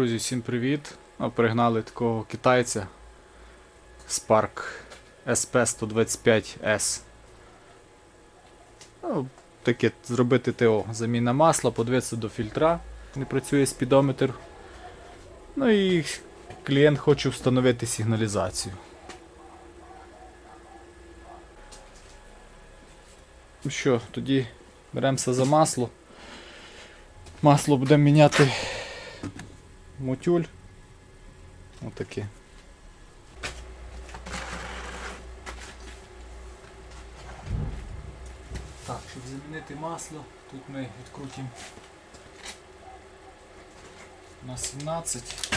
Друзі, всім привіт! Пригнали такого китайця Spark SP125S. Ну, таке зробити ТО. Заміна масла, подивитися до фільтра. Не працює спідометр. Ну і клієнт хоче встановити сигналізацію. Ну що, тоді беремося за масло. Масло будемо міняти мотюль. Отаке. Так, щоб замінити масло, тут ми відкрутимо на 17.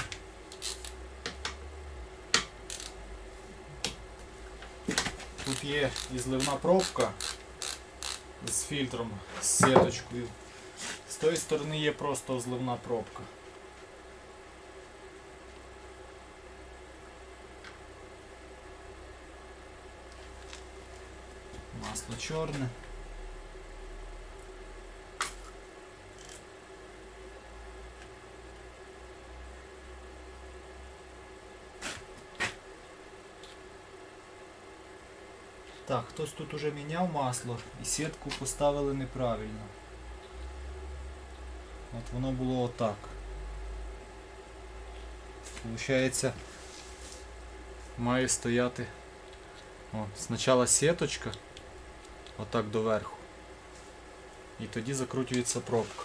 Тут є і зливна пробка з фільтром, з сіточкою. З тої сторони є просто зливна пробка. Масло чорне. Так, хтось тут уже міняв масло і сітку поставили неправильно. От воно було отак. Получається, має стояти о, спочатку сіточка, отак доверху. І тоді закручується пробка.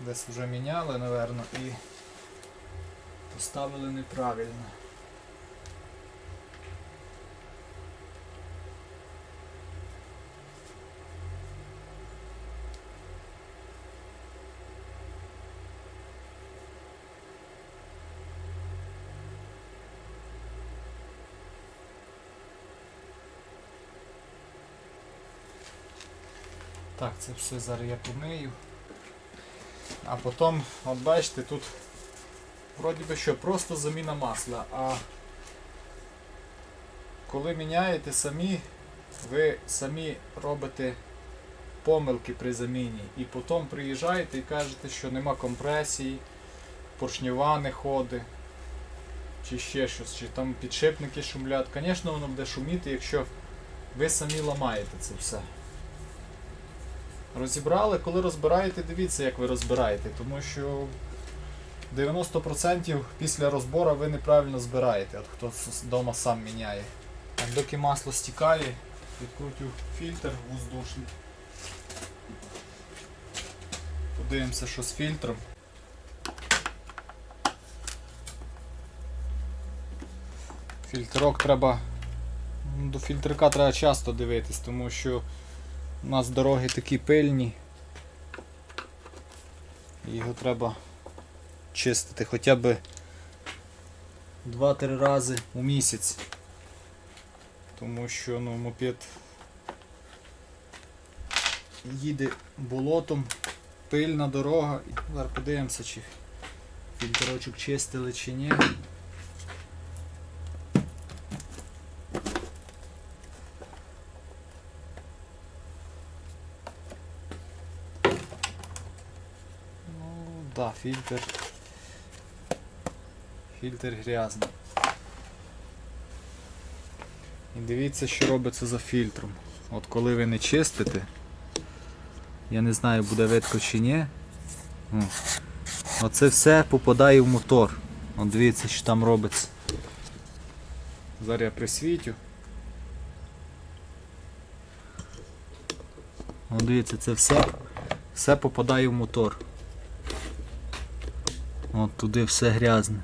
Десь вже міняли, напевно, і поставили неправильно. Так, це все зараз я помию. А потім, от бачите, тут вроді би що, просто заміна масла, а коли міняєте самі, ви самі робите помилки при заміні. І потім приїжджаєте і кажете, що нема компресії, поршнева не ходить, чи ще щось, чи там підшипники шумлять. Звісно, воно буде шуміти, якщо ви самі ламаєте це все. Розібрали, коли розбираєте, дивіться, як ви розбираєте, тому що 90% після розбору ви неправильно збираєте, от хто вдома сам міняє. Так, доки масло стікає, відкрутю фільтр воздушний. Подивимося, що з фільтром. Фільтрок треба. До фільтрика треба часто дивитись, тому що у нас дороги такі пильні. Його треба чистити хоча б 2-3 рази у місяць. Тому що ну, мопед їде болотом, пильна дорога. Зараз подивимося, чи фільтрочок чистили чи ні. Ну, да, фільтр. Фільтр грязний. І дивіться, що робиться за фільтром. От коли ви не чистите, я не знаю, буде видко чи ні. Оце все попадає в мотор. От дивіться, що там робиться. Зараз я присвітю. От дивіться, це все, все попадає в мотор. От туди все грязне.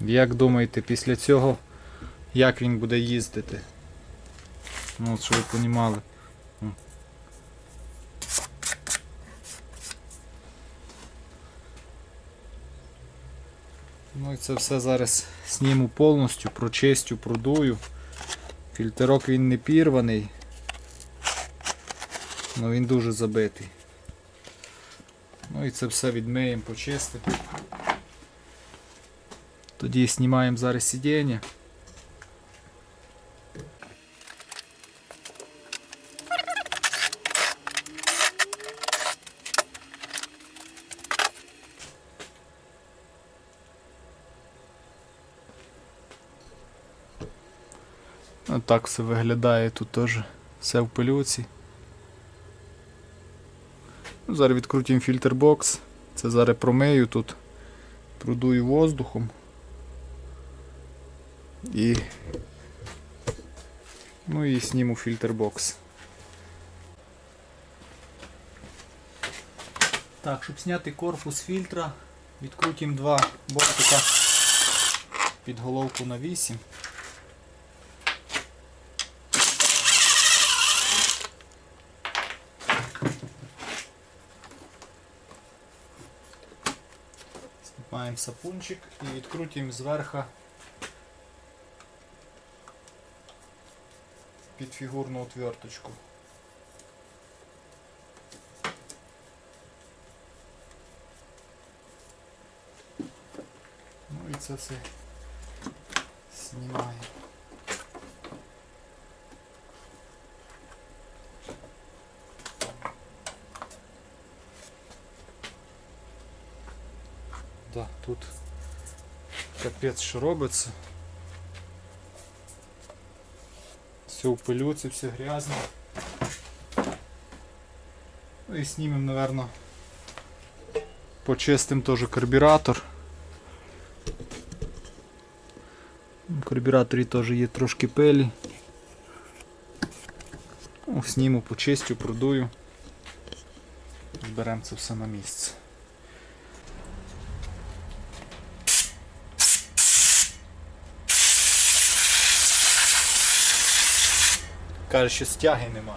Як думаєте, після цього як він буде їздити? Ну, от, щоб ви понімали. Ну і це все зараз зніму повністю, прочистю, продую. Фільтрок він не пірваний. Ну він дуже забитий. Ну і це все відмиємо, почистимо. Тоді знімаємо зараз сидіння. Отак все виглядає тут теж. Все в пилюці. Ну, Зараз відкрутимо фільтрбокс. Це зараз промию тут. Продую воздухом. І. Ну і зніму фільтрбокс. Так, щоб зняти корпус фільтра, відкрутимо два бортика під головку на 8. Знімаємо сапунчик і відкрутимо зверху під фігурну отверточку. Ну і це все знімаємо. Да, тут капець що робиться. Все в пилюці, все грязно. Ну і знімемо, наверное, почистим теж карбюратор. В карбюраторі теж є трошки пилі. Ну, зніму, почистю, продую. Зберемо це все на місце. Каже, що стяги нема.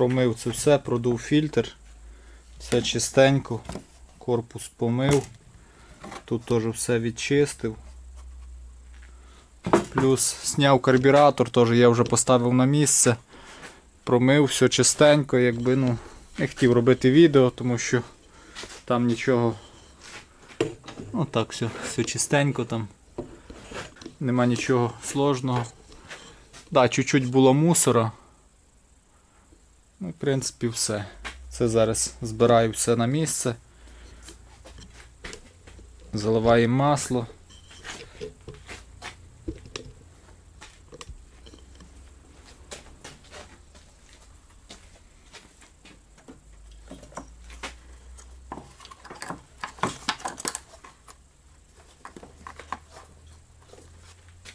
Промив це все, продув фільтр. Все чистенько. Корпус помив. Тут теж все відчистив. Плюс зняв карбюратор, теж я вже поставив на місце. Промив все чистенько, якби ну, не хотів робити відео, тому що там нічого. Ну так, все, все чистенько там. Нема нічого сложного. Да, чуть-чуть було мусора. Ну, в принципі, все. Це зараз збираю все на місце. Заливаємо масло.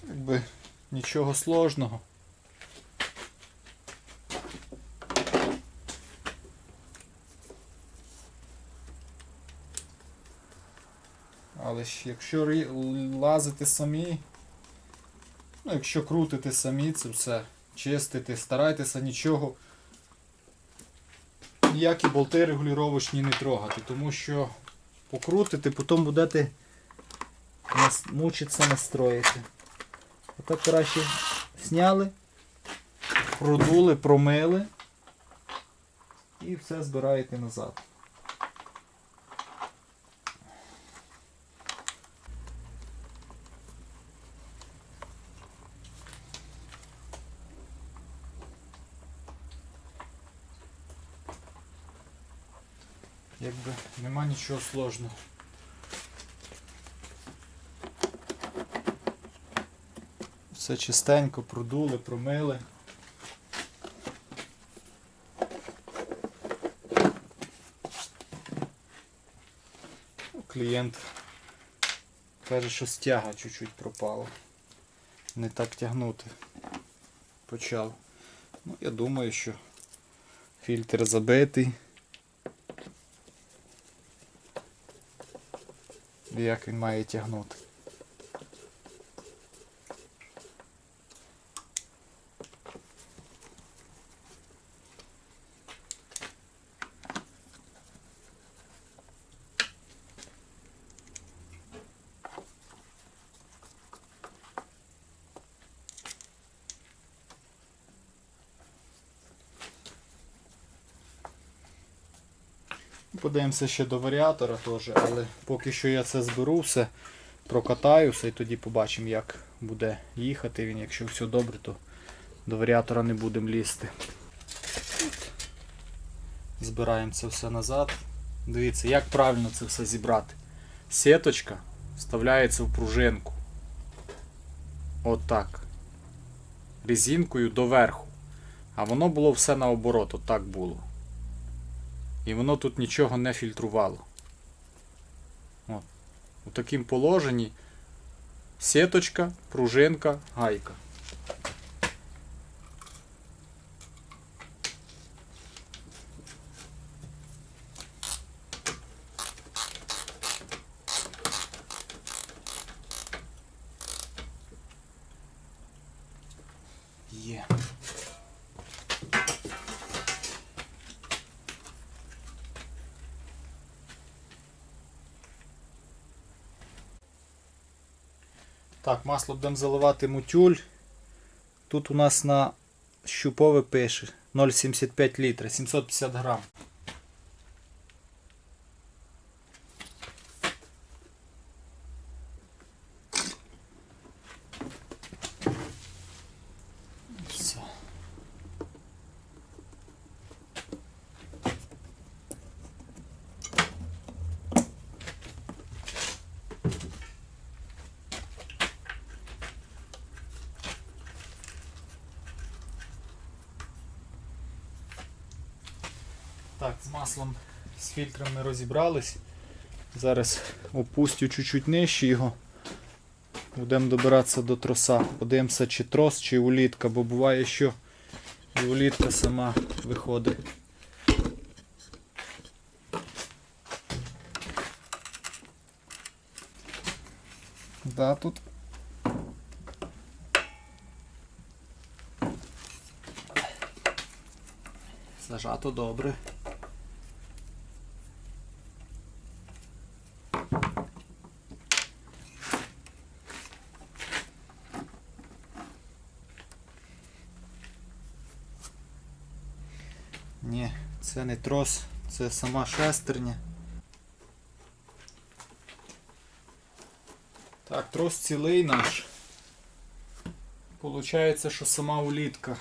Якби нічого сложного. Якщо лазити самі, ну якщо крутити самі це все, чистити, старайтеся нічого, ніякі болти регулювачні не трогати, тому що покрутити, потім будете мучитися настроїти. Отак краще зняли, продули, промили і все збираєте назад. Якби нема нічого сложного. Все чистенько продули, промили. Клієнт каже, що стяга чуть-чуть пропала. Не так тягнути почав. Ну, я думаю, що фільтр забитий. Як він має тягнути. Подивимося ще до варіатора теж, але поки що я це зберу все, прокатаюся і тоді побачимо, як буде їхати він. Якщо все добре, то до варіатора не будемо лізти. Збираємо це все назад. Дивіться, як правильно це все зібрати. Сіточка вставляється в пружинку. От так. Резинкою доверху. А воно було все наоборот, от так було. І воно тут нічого не фільтрувало. От. У такому положенні сіточка, пружинка, гайка. Є. Так, масло будемо заливати мутюль. Тут у нас на щупове пише 0,75 літра, 750 грам. Все. Так, з маслом, з фільтром ми розібрались. Зараз опустю чуть-чуть нижче його. Будемо добиратися до троса. Подивимося, чи трос, чи улітка, бо буває, що і улітка сама виходить. Да, тут. Зажато добре. Ні, це не трос, це сама шестерня. Так, трос цілий наш. Получається, що сама улітка.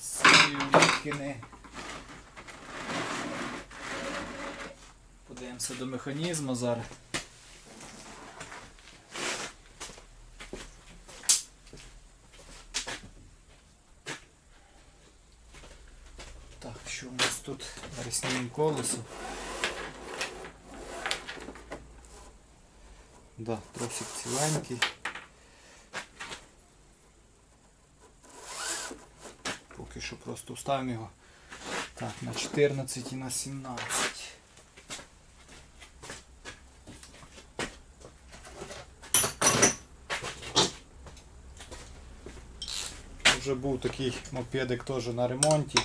З цієї улітки не. Подивимося до механізму зараз. Так, що у нас тут ресніє колесо? Да, тросик ціленький. Поки що просто вставимо його так, на 14 і на 17. Вже був такий мопедик теж на ремонті.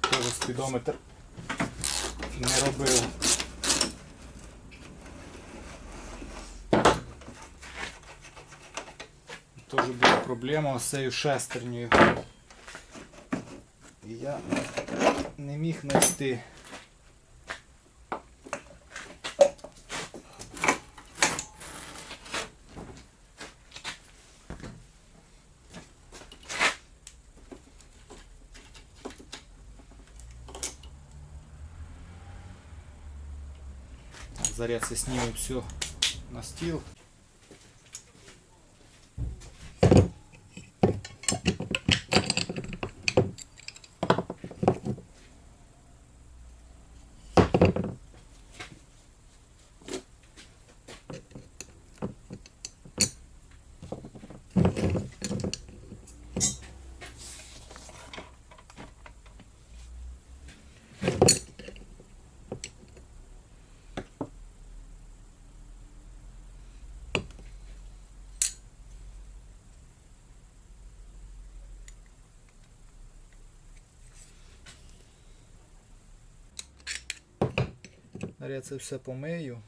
Теж спідометр не робив. Теж була проблема з цією шестернею. І я не міг знайти. Так, Зараз я зніму все на стіл. Я це все помию.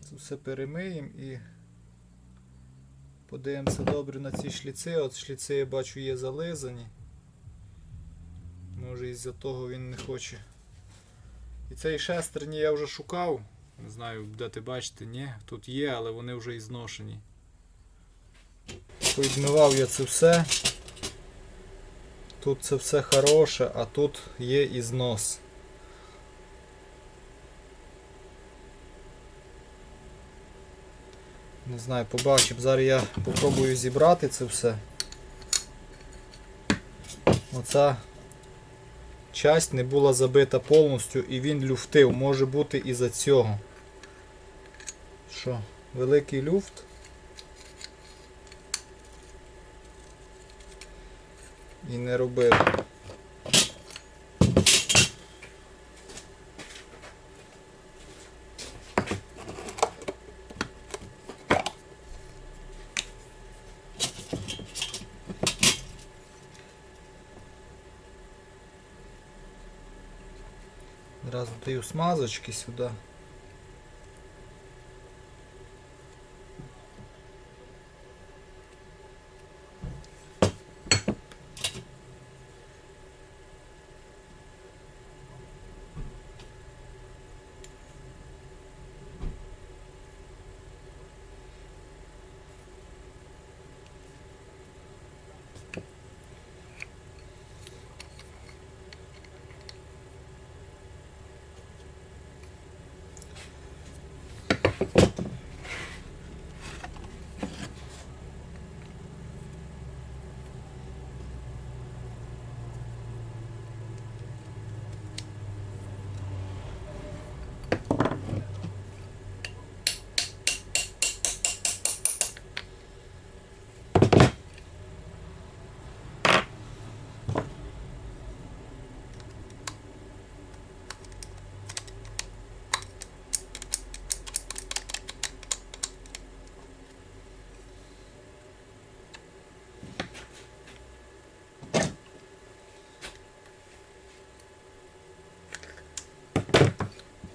Це все перемиємо і подивимося добре на ці шліци. От шліци я бачу є зализані. Може із-за того він не хоче. І цей шестерні я вже шукав. Не знаю, де ти бачите, ні, тут є, але вони вже і зношені. Відмивав я це все. Тут це все хороше, а тут є і знос. Не знаю, побачимо. Зараз я попробую зібрати це все. Оця часть не була забита повністю і він люфтив. Може бути із-за цього. Що, великий люфт. І не робив. Даю смазочки сюди.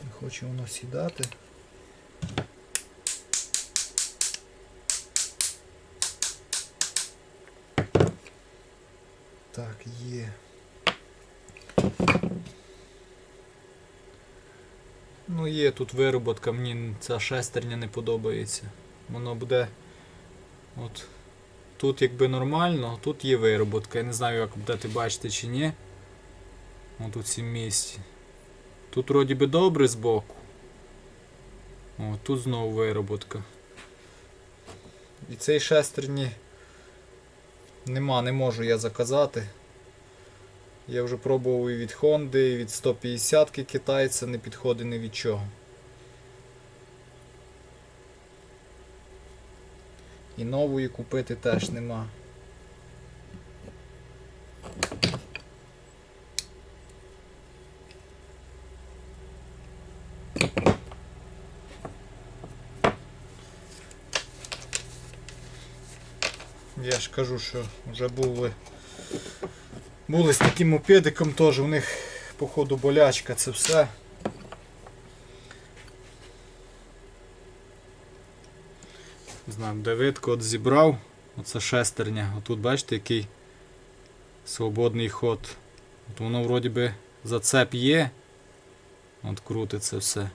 Не хоче воно сідати. Так, є. Ну є тут вироботка, мені ця шестерня не подобається. Воно буде. От. Тут якби нормально, тут є вироботка. Я не знаю, як будете бачити чи ні. От у цім місці. Тут вроді би добре збоку. О, тут знову вироботка. І цей шестерні нема, не можу я заказати. Я вже пробував і від Honda, і від 150-ки китайця, не підходить ні від чого. І нової купити теж нема. Я ж кажу, що вже були, були з таким мопедиком теж, у них походу болячка це все. Не знаю, Давидко от зібрав, оце шестерня, отут бачите який свободний ход. От воно вроді би зацеп є. От крутиться все.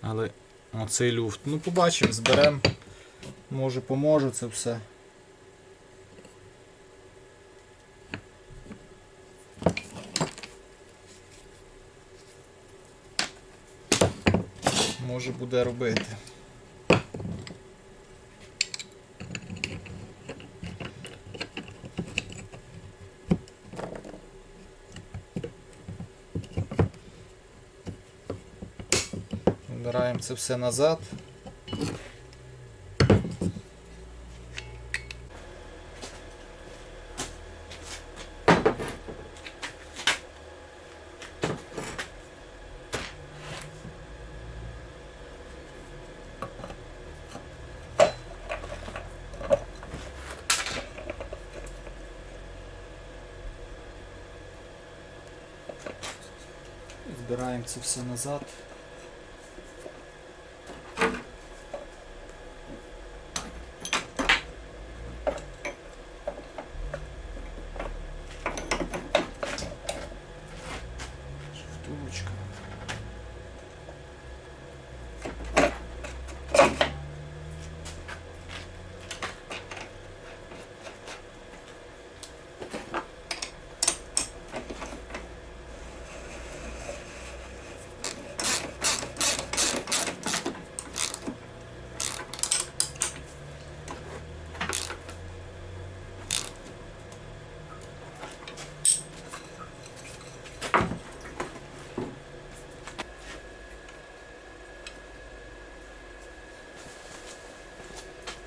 Але оцей люфт. Ну побачимо, зберемо. Може поможе це все. Може буде робити. Вибираємо це все назад. Це все назад. Втулочка.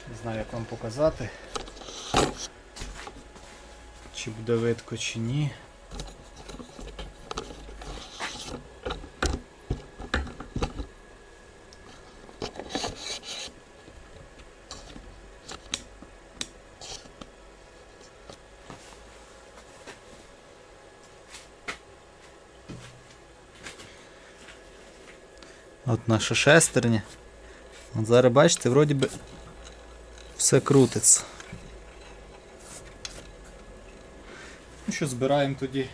Не знаю, як вам показати. Чи буде видко, чи ні. От наша шестерня. От зараз бачите, вроді би все крутиться. Ну що, збираємо тоді.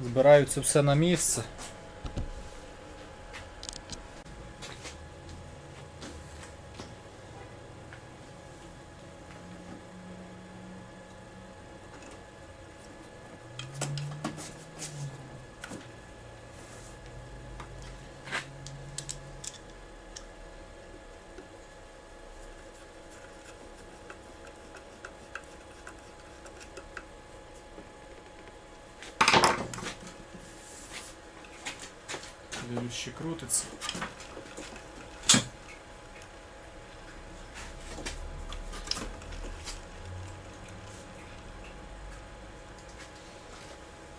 Збираю це все на місце. Він ще крутиться.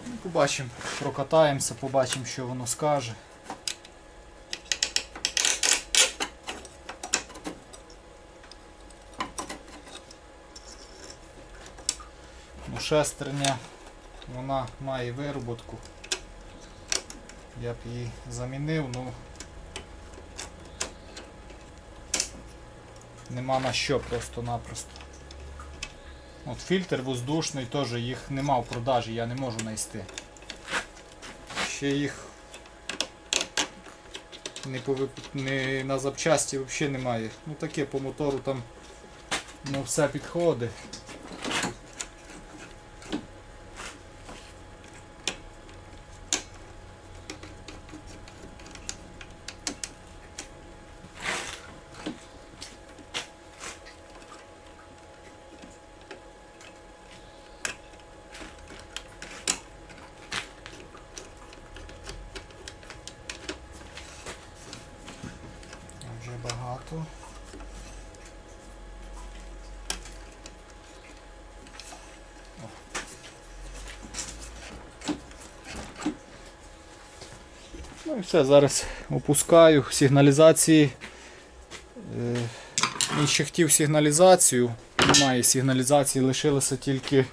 Ну, Побачимо, прокатаємося, побачимо, що воно скаже. Ну, шестерня, вона має вироботку. Я б її замінив, ну нема на що просто-напросто. От фільтр воздушний теж їх нема в продажі, я не можу знайти. Ще їх не, по, не на запчасті взагалі немає. Ну таке по мотору там ну, все підходить. Вже багато. О. Ну все, зараз опускаю сигналізації. Е, Він ще хотів сигналізацію. Немає сигналізації, лишилося тільки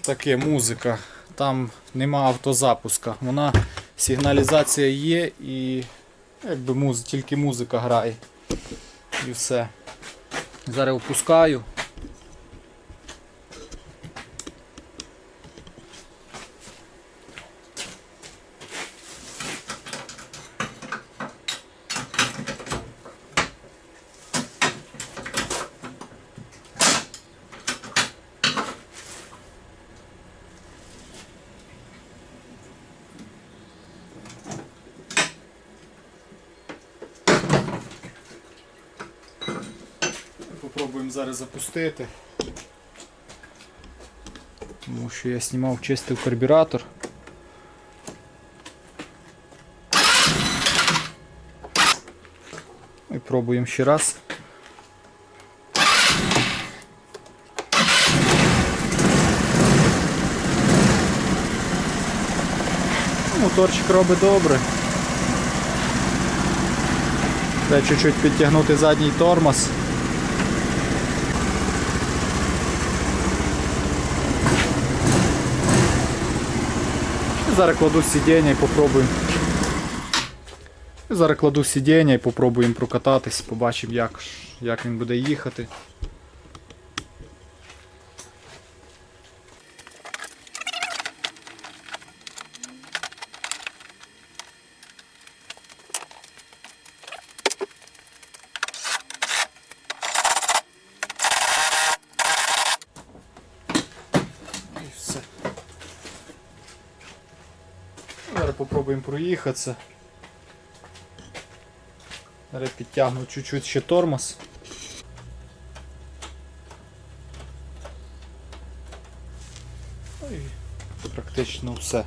таке музика. Там нема автозапуска. Вона сигналізація є і Якби муз, тільки музика грає. І все. Зараз опускаю. Попробуємо зараз запустити. Тому що я знімав, чистив карбюратор. І пробуємо ще раз. Моторчик робить добре. Треба чуть-чуть підтягнути задній тормоз. Зараз кладу сидіння і попробуємо. Зараз кладу сидіння і попробуємо прокататись, побачимо, як, як він буде їхати. І все. Зараз попробуємо проїхатися. Зараз підтягну чуть-чуть ще тормоз. Ой, практично все.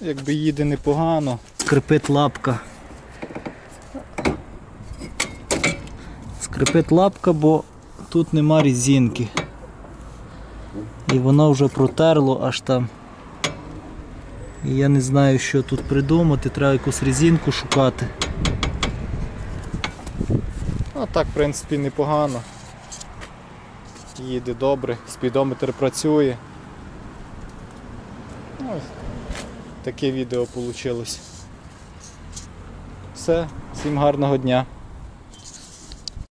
Якби їде непогано. Скрипить лапка. Скрипить лапка, бо тут нема різинки. І воно вже протерло аж там. І я не знаю, що тут придумати, треба якусь різинку шукати. А так, в принципі, непогано. Їде добре, спідометр працює. Ну, ось таке відео вийшло. Все, всім гарного дня.